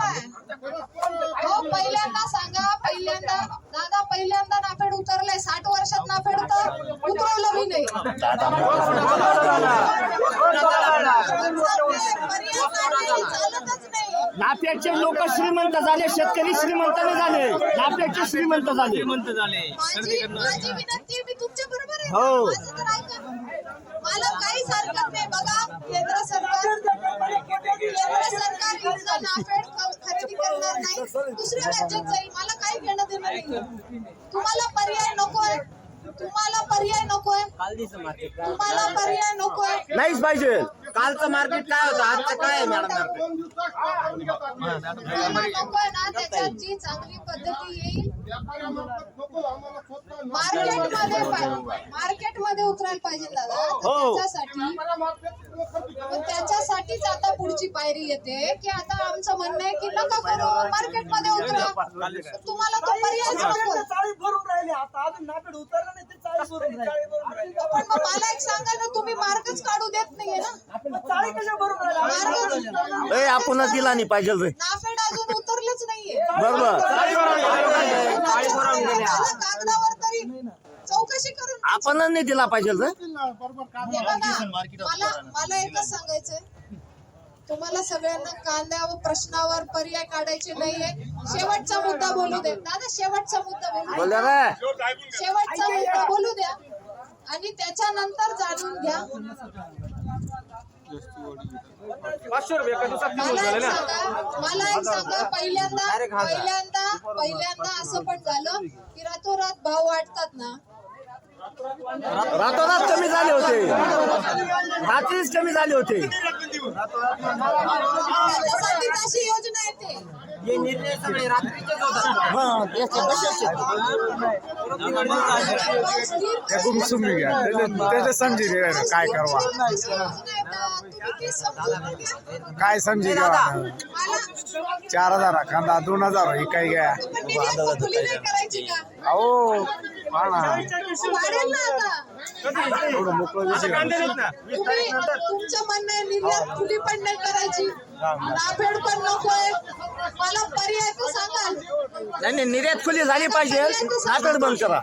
हो पहिल्यांदा सांगा पहिल्यांदा. दादा पहिल्यांदा नाफेड उतरलंय. साठ वर्षात नाफेड तर उतरवलं मी नाही. चालतच लोक श्रीमंत झाले शेतकरी श्रीमंत नाही. झाले नाफ्याचे श्रीमंत झाले श्रीमंत झाले. माझी माझी विनंती आहे, मी तुमच्या बरोबर आहे. हो. माझं तर दुसऱ्या राज्यात जाईल. मला काही घेणं देणं नाही. तुम्हाला पर्याय नकोय तुम्हाला पर्याय नकोय तुम्हाला पर्याय नकोय नाहीच पाहिजे. कालचं मार्केट काय होतं? आजचं काय आहे मॅडम मार्केट तुम्हाला नकोय ना? त्याच्यात जी चांगली पद्धती येईल. मार्केटमध्ये मार्केटमध्ये उतरायला पाहिजे दादा. तर हो. त्याच्यासाठी पण त्याच्यासाठीच आता पुढची पायरी येते की आता आमचं म्हणणं आहे की नका करू मार्केटमध्ये उतरा. तुम्हाला तो पर्यायच नको चाळीस भरून राहिले. आता अजून नापेड उतरलं नाही ते चाळीस भरून राहिले. पण मग मला एक सांगा ना तुम्ही मार्गच काढू देत नाहीये ना. मग चाळी कशा भरून राहिले? मार्ग ए आपणच दिला नाही पाहिजे रे. नाफेड अजून उतरलंच नाहीये. बरोबर. कागदावर आपणच नाही दिला पाहिजे मला मला एकच सांगायचंय. तुम्हाला सगळ्यांना कांद्या व प्रश्नावर पर्याय काढायचे नाहीये. शेवटचा मुद्दा बोलू दे. दादा शेवटचा मुद्दा बोलू बोल द्या. शेवटचा मुद्दा बोलू द्या. आणि त्याच्यानंतर जाणून घ्या. मला एक सांगा. मला एक सांगा. पहिल्यांदा पहिल्यांदा पहिल्यांदा असं पण झालं की रातोरात भाव वाढतात ना. रातोरात कमी झाले होते. रात्रीच कमी झाले होते. त्याच्यासाठी अशी योजना येते हे निर्णय सगळे रात्रीचेच होतात. त्याचे कशाचे? त्या गुमसुमी घ्या समजी घ्या ना काय करवा. काय समजी घ्या चार हजार कांदा दोन हजार ही काय घ्या. अहो हा वाढेल ना आता एवढं मोकळं तुम्ही तुमचं म्हणणं आहे निर्यात खुली पण नाही करायची नाफेड पण नकोय मला पर्याय तू सांगाल नाही नाही, निर्यात खुली झाली पाहिजे. नाफेड बंद करा.